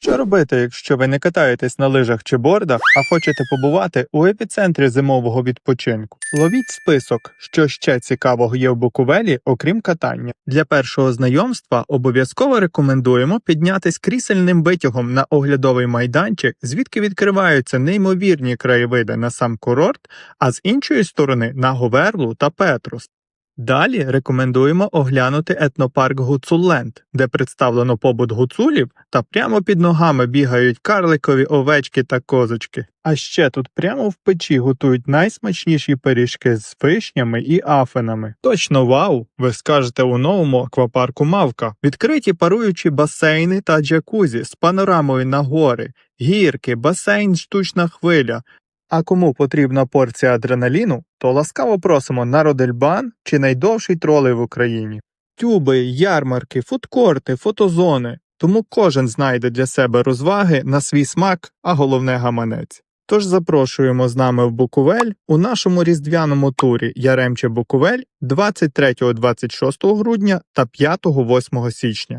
Що робити, якщо ви не катаєтесь на лижах чи бордах, а хочете побувати у епіцентрі зимового відпочинку? Ловіть список, що ще цікавого є в Буковелі, окрім катання. Для першого знайомства обов'язково рекомендуємо піднятись крісельним витягом на оглядовий майданчик, звідки відкриваються неймовірні краєвиди на сам курорт, а з іншої сторони на Говерлу та Петрус. Далі рекомендуємо оглянути етнопарк Гуцулленд, де представлено побут гуцулів та прямо під ногами бігають карликові овечки та козочки. А ще тут прямо в печі готують найсмачніші пиріжки з вишнями і афинами. Точно вау! Ви скажете у новому аквапарку Мавка. Відкриті паруючі басейни та джакузі з панорамою на гори, гірки, басейн, штучна хвиля. А кому потрібна порція адреналіну, то ласкаво просимо на Родельбан чи найдовший тролей в Україні. Тюби, ярмарки, фудкорти, фотозони. Тому кожен знайде для себе розваги на свій смак, а головне гаманець. Тож запрошуємо з нами в Буковель у нашому різдвяному турі Яремче Буковель 23-26 грудня та 5-8 січня.